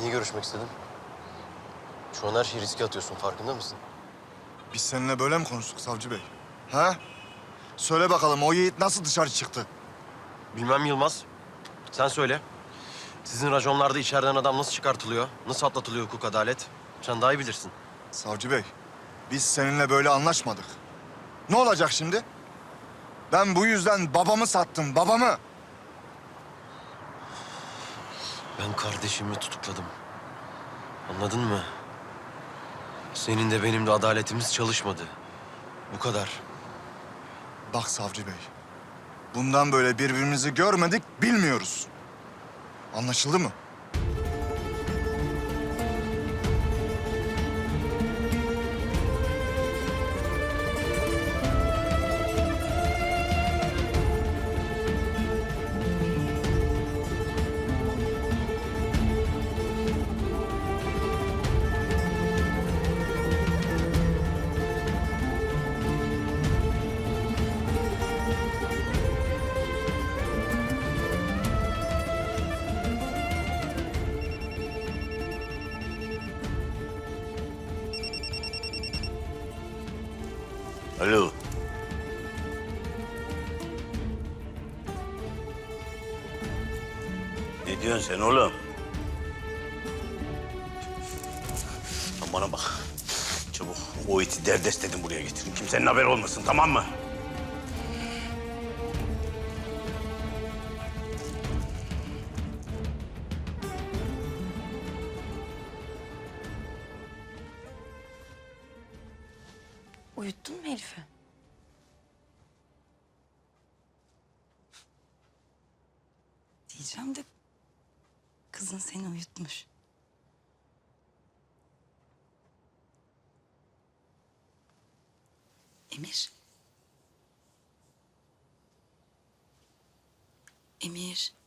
Niye görüşmek istedin? Şu an her şeyi riske atıyorsun. Farkında mısın? Biz seninle böyle mi konuştuk savcı bey? Ha? Söyle bakalım o yiğit nasıl dışarı çıktı? Bilmem Yılmaz. Sen söyle. Sizin raconlarda içeriden adam nasıl çıkartılıyor? Nasıl atlatılıyor hukuk adalet? Sen daha iyi bilirsin. Savcı bey, biz seninle böyle anlaşmadık. Ne olacak şimdi? Ben bu yüzden babamı sattım, babamı. Ben kardeşimi tutukladım. Anladın mı? Senin de benim de adaletimiz çalışmadı. Bu kadar. Bak savcı bey, bundan böyle birbirimizi görmedik, bilmiyoruz. Anlaşıldı mı? Alo. Ne diyorsun sen oğlum? Bana bak. Çabuk o iti derdest edin buraya getirin. Kimsenin haberi olmasın tamam mı? Uyuttun mu Elif'i? Diyeceğim de kızın seni uyutmuş. Emir. Emir.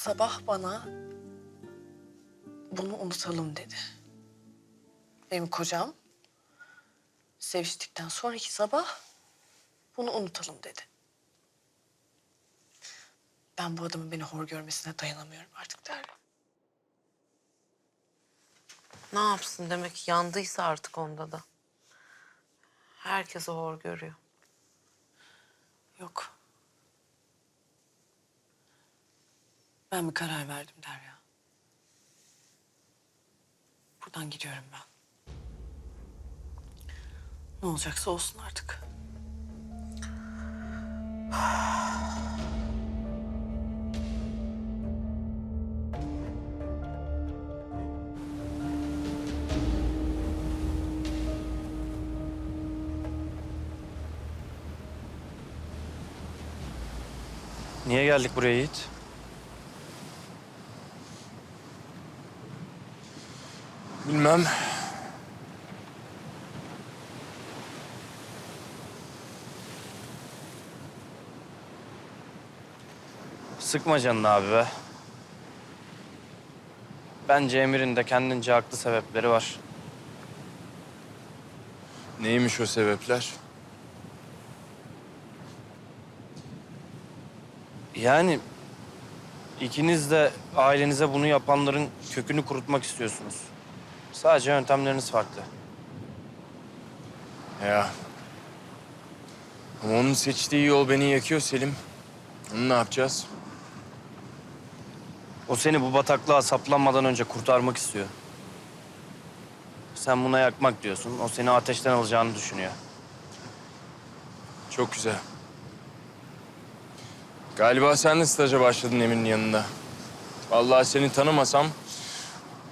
Sabah bana bunu unutalım dedi. Benim kocam seviştikten sonraki sabah bunu unutalım dedi. Ben bu adamın beni hor görmesine dayanamıyorum artık Derya. Ne yapsın demek yandıysa artık onda da. Herkese hor görüyor. Yok. Ben bir karar verdim Derya. Buradan gidiyorum ben. Ne olacaksa olsun artık. Niye geldik buraya Yiğit? Bilmem. Sıkma canını abi be. Bence Emir'in de kendince haklı sebepleri var. Neymiş o sebepler? Yani ikiniz de ailenize bunu yapanların kökünü kurutmak istiyorsunuz. Sadece yöntemleriniz farklı. Ya. Ama onun seçtiği yol beni yakıyor Selim. Onu ne yapacağız? O seni bu bataklığa saplanmadan önce kurtarmak istiyor. Sen buna yakmak diyorsun. O seni ateşten alacağını düşünüyor. Çok güzel. Galiba sen de staja başladın Emin'in yanında. Vallahi seni tanımasam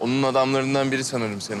onun adamlarından biri sanırım seni.